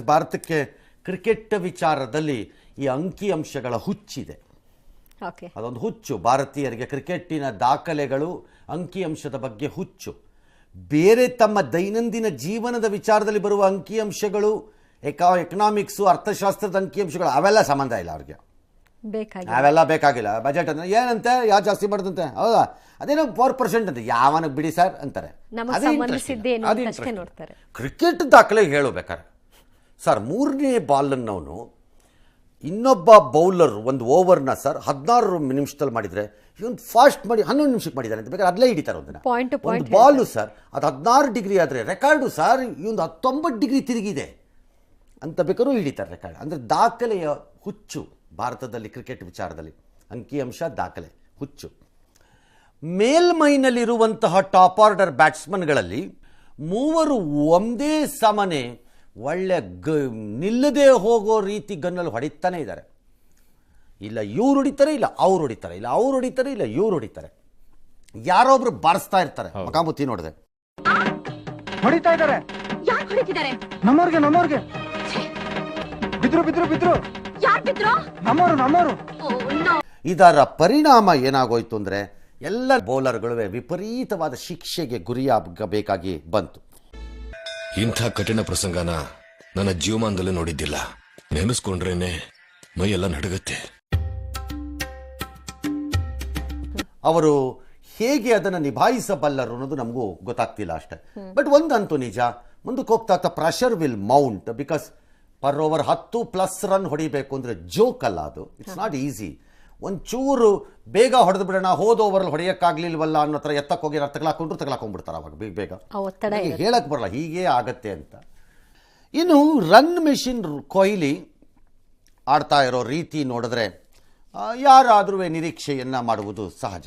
ಭಾರತಕ್ಕೆ ಕ್ರಿಕೆಟ್ ವಿಚಾರದಲ್ಲಿ ಈ ಅಂಕಿ ಅಂಶಗಳ ಹುಚ್ಚಿದೆ. ಅದೊಂದು ಹುಚ್ಚು. ಭಾರತೀಯರಿಗೆ ಕ್ರಿಕೆಟ್ಟಿನ ದಾಖಲೆಗಳು ಅಂಕಿಅಂಶದ ಬಗ್ಗೆ ಹುಚ್ಚು. ಬೇರೆ ತಮ್ಮ ದೈನಂದಿನ ಜೀವನದ ವಿಚಾರದಲ್ಲಿ ಬರುವ ಅಂಕಿಅಂಶಗಳು ಎಕಾ ಎಕನಾಮಿಕ್ಸು ಅರ್ಥಶಾಸ್ತ್ರದ ಅಂಕಿಅಂಶಗಳು ಅವೆಲ್ಲ ಸಂಬಂಧ ಇಲ್ಲ ಅವ್ರಿಗೆ. ಅವೆಲ್ಲ ಬೇಕಾಗಿಲ್ಲ. ಬಜೆಟ್ ಅಂದ್ರೆ ಏನಂತೆ? ಯಾರು ಜಾಸ್ತಿ ಮಾಡುದಂತೆ ಹೌದಾ? ಅದೇನೋ ಫೋರ್ ಪರ್ಸೆಂಟ್ ಅಂತ. ಯಾವನಿಗೆ ಬಿಡಿ ಸರ್ ಅಂತಾರೆ. ಕ್ರಿಕೆಟ್ ದಾಖಲೆ ಹೇಳು ಬೇಕಾರೆ. ಸರ್ ಮೂರನೇ ಬಾಲನ್ನವನು ಇನ್ನೊಬ್ಬ ಬೌಲರ್ ಒಂದು ಓವರ್ನ ಸರ್ ಹದಿನಾರು ನಿಮಿಷದಲ್ಲಿ ಮಾಡಿದರೆ ಇವನು ಫಾಸ್ಟ್ ಮಾಡಿ ಹನ್ನೊಂದು ನಿಮಿಷಕ್ಕೆ ಮಾಡಿದ್ದಾರೆ ಅಂತ ಬೇಕಾದ್ರೆ ಅಲ್ಲೇ ಹಿಡಿತಾರೆ ಅದನ್ನ ಪಾಯಿಂಟ್ ಪಾಯಿಂಟ್ ಒಂದು ಬಾಲು ಸರ್ ಅದು ಹದಿನಾರು ಡಿಗ್ರಿ ಆದರೆ ರೆಕಾರ್ಡು ಸರ್ ಇವೊಂದು ಹತ್ತೊಂಬತ್ತು ಡಿಗ್ರಿ ತಿರುಗಿದೆ ಅಂತ ಬೇಕಾದ್ರೂ ಹಿಡಿತಾರೆ ರೆಕಾರ್ಡ್ ಅಂದರೆ ದಾಖಲೆಯ ಹುಚ್ಚು ಭಾರತದಲ್ಲಿ ಕ್ರಿಕೆಟ್ ವಿಚಾರದಲ್ಲಿ. ಅಂಕಿಅಂಶ ದಾಖಲೆ ಹುಚ್ಚು. ಮೇಲ್ಮೈನಲ್ಲಿರುವಂತಹ ಟಾಪ್ ಆರ್ಡರ್ ಬ್ಯಾಟ್ಸ್ಮನ್ಗಳಲ್ಲಿ ಮೂವರು ಒಂದೇ ಸಮನೆ ಒಳ್ಳೆ ಗ ನಿಲ್ಲದೆ ಹೋಗೋ ರೀತಿ ಗನ್ನಲ್ಲಿ ಹೊಡಿತಾನೆ ಇದ್ದಾರೆ. ಇಲ್ಲ ಇವ್ರು ಹೊಡಿತಾರೆ ಇಲ್ಲ ಅವ್ರು ಹೊಡಿತಾರೆ ಇಲ್ಲ ಅವ್ರು ಹೊಡಿತಾರೆ ಇಲ್ಲ ಇವ್ರು ಹೊಡಿತಾರೆ. ಯಾರೊಬ್ರು ಬಾರಿಸ್ತಾ ಇರ್ತಾರೆ ಮಕಾಮುತ್ತಿ ನೋಡಿದೆ. ಹೊಡಿತಾ ಇದ್ದಾರೆ. ಯಾರ್ ಹೊಡಿತಿದ್ದಾರೆ? ನಮ್ಮವ್ರಿಗೆ ನಮ್ಮವ್ರಿಗೆ. ಬಿದ್ರು ಬಿದ್ರು ಬಿದ್ರು. ಯಾರ್ ಬಿದ್ರು? ನಮ್ಮವ್ರು ನಮ್ಮವ್ರು. ಇದರ ಪರಿಣಾಮ ಏನಾಗೋಯ್ತು ಅಂದ್ರೆ ಎಲ್ಲ ಬೌಲರ್ಗಳು ವಿಪರೀತವಾದ ಶಿಕ್ಷೆಗೆ ಗುರಿಯಾಗಬೇಕಾಗಿ ಬಂತು. ಇಂಥ ಕಠಿಣ ಪ್ರಸಂಗನ ನನ್ನ ಜೀವಮಾನದಲ್ಲೇ ನೋಡಿದ್ದಿಲ್ಲ. ನೆನೆಸ್ಕೊಂಡ್ರೇನೆ ಮೈಯೆಲ್ಲ ನಡುಗತ್ತೆ. ಅವರು ಹೇಗೆ ಅದನ್ನು ನಿಭಾಯಿಸಬಲ್ಲರು ಅನ್ನೋದು ನಮಗೂ ಗೊತ್ತಾಗ್ತಿಲ್ಲ ಅಷ್ಟೇ. ಬಟ್ ಒಂದಂತೂ ನಿಜ ಮುಂದಕ್ಕೆ ಹೋಗ್ತಾ ಹೋಗ್ತಾ pressure will mount because per over ಹತ್ತು ಪ್ಲಸ್ ರನ್ ಹೊಡಿಬೇಕು ಅಂದರೆ ಜೋಕ್ ಅಲ್ಲ ಅದು. ಇಟ್ಸ್ ನಾಟ್ ಈಸಿ ಒಂಚೂರು ಬೇಗ ಹೊಡೆದು ಬಿಡೋಣ ಹೋದ ಓವರ್ ಹೊಡೆಯೋಕ್ಕಾಗ್ಲಿಲ್ವಲ್ಲ ಅನ್ನೋ ಥರ ಎತ್ತಕ್ಕೆ ಹೋಗಿ ತಗಲಾಕೊಂಡ್ರು ತಗಲಾಕೊಂಡ್ಬಿಡ್ತಾರೆ ಅವಾಗ ಬೇಗ ಬೇಗ. ಆ ಒತ್ತಡ ನನಗೆ ಇರುತ್ತೆ. ಹೇಳಕ್ ಬರಲ್ಲ ಹೀಗೆ ಆಗತ್ತೆ ಅಂತ. ಇನ್ನು ರನ್ ಮೆಷಿನ್ ಕೊಹ್ಲಿ ಆಡ್ತಾ ಇರೋ ರೀತಿ ನೋಡಿದ್ರೆ ಯಾರಾದರೂ ನಿರೀಕ್ಷೆಯನ್ನು ಮಾಡುವುದು ಸಹಜ.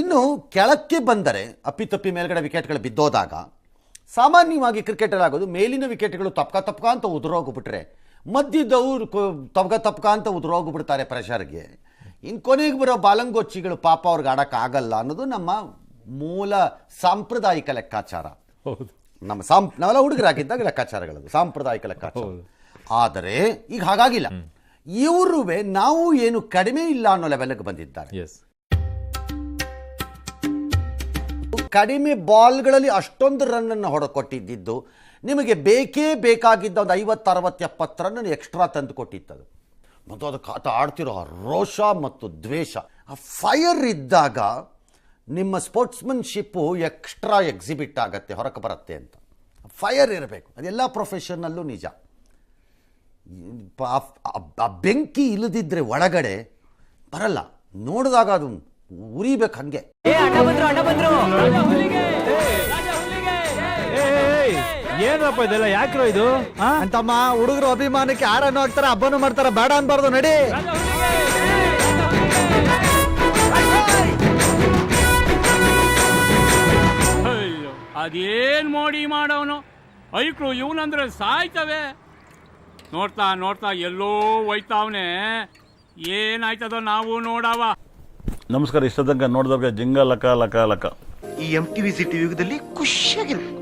ಇನ್ನು ಕೆಳಕ್ಕೆ ಬಂದರೆ ಅಪ್ಪಿತಪ್ಪಿ ಮೇಲ್ಗಡೆ ವಿಕೆಟ್ಗಳು ಬಿದ್ದೋದಾಗ ಸಾಮಾನ್ಯವಾಗಿ ಕ್ರಿಕೆಟರ್ ಆಗೋದು ಮೇಲಿನ ವಿಕೆಟ್ಗಳು ತಪ್ಕ ತಪ್ಕ ಅಂತ ಉದುರೋಗ್ಬಿಟ್ರೆ ಮಧ್ಯದವ್ರು ಕೊ- ತಪ್ಕ ತಪ್ಕ ಅಂತ ಉದುರೋಗ್ಬಿಡ್ತಾರೆ ಪ್ರೆಷರ್ಗೆ ಇನ್ನು ಕೊನೆಗೆ ಬರೋ ಬಾಲಂಗೊಚ್ಚಿಗಳು ಪಾಪ ಅವ್ರಿಗೆ ಆಡೋಕ್ಕಾಗಲ್ಲ ಅನ್ನೋದು ನಮ್ಮ ಮೂಲ ಸಾಂಪ್ರದಾಯಿಕ ಲೆಕ್ಕಾಚಾರ. ನಮ್ಮ ಸಾಂ ನಾವೆಲ್ಲ ಹುಡುಗರಾಗಿದ್ದಾಗ ಲೆಕ್ಕಾಚಾರಗಳದು ಸಾಂಪ್ರದಾಯಿಕ ಲೆಕ್ಕಾಚಾರ. ಆದರೆ ಈಗ ಹಾಗಾಗಿಲ್ಲ. ಇವರುವೆ ನಾವು ಏನು ಕಡಿಮೆ ಇಲ್ಲ ಅನ್ನೋ ಲೆವೆಲ್ಗೆ ಬಂದಿದ್ದಾರೆ. ಕಡಿಮೆ ಬಾಲ್ಗಳಲ್ಲಿ ಅಷ್ಟೊಂದು ರನ್ನನ್ನು ಹೊಡೆಕೊಟ್ಟಿದ್ದು, ನಿಮಗೆ ಬೇಕೇ ಬೇಕಾಗಿದ್ದ ಒಂದು ಐವತ್ತು, ಅರವತ್ತು, ಎಪ್ಪತ್ತು ರನ್ನನ್ನು ಎಕ್ಸ್ಟ್ರಾ ತಂದು ಕೊಟ್ಟಿತ್ತದು. ಮತ್ತು ಅದು ಆಟ ಆಡ್ತಿರೋ ರೋಷ ಮತ್ತು ದ್ವೇಷ, ಆ ಫೈರ್ ಇದ್ದಾಗ ನಿಮ್ಮ ಸ್ಪೋರ್ಟ್ಸ್ಮನ್ಶಿಪ್ಪು ಎಕ್ಸ್ಟ್ರಾ ಎಕ್ಸಿಬಿಟ್ ಆಗುತ್ತೆ ಹೊರಕ್ಕೆ ಬರುತ್ತೆ ಅಂತ. ಫೈರ್ ಇರಬೇಕು ಅದೆಲ್ಲ ಪ್ರೊಫೆಷನ್ನಲ್ಲೂ ನಿಜ. ಆ ಬೆಂಕಿ ಇಲ್ಲದಿದ್ದರೆ ಒಳಗಡೆ ಬರಲ್ಲ, ನೋಡಿದಾಗ ಅದು ಉರಿಬೇಕು ಹಂಗೆ ಏನಪ್ಪ ಇದೆಲ್ಲ? ಯಾಕ್ರೋ ಇದು? ಆ? ಅಂತಮ್ಮ ಹುಡುಗರು ಅಭಿಮಾನಕ್ಕೆ ಯಾರನ್ನು ಹಾಕ್ತಾರ ಹಬ್ಬನು ಮಾಡ್ತಾರ ಬೇಡ ಅನ್ಬಾರ್ದು ನಡಿ. ಅಯ್ಯೋ ಅದೇನ್ ಮೋಡಿ ಮಾಡವನು ಐಕ್ರು ಇವನಂದ್ರೆ ಸಾಯ್ತವೆ. ನೋಡ್ತಾ ನೋಡ್ತಾ ಎಲ್ಲೋ ಹೋಯ್ತಾವನೆ. ಏನಾಯ್ತದೋ ನಾವು ನೋಡವ. ನಮಸ್ಕಾರ ಇಷ್ಟ ತನಕ ನೋಡಿದವ್ರಿಗೆ ಜಿಂಗ ಲಕ ಲಕ ಲಕ. ಈ ಎಂ ಟಿವಿ ಸಿಟಿ ಯುಗದಲ್ಲಿ ಖುಷಿಯಾಗಿರ್ಬೇಕು.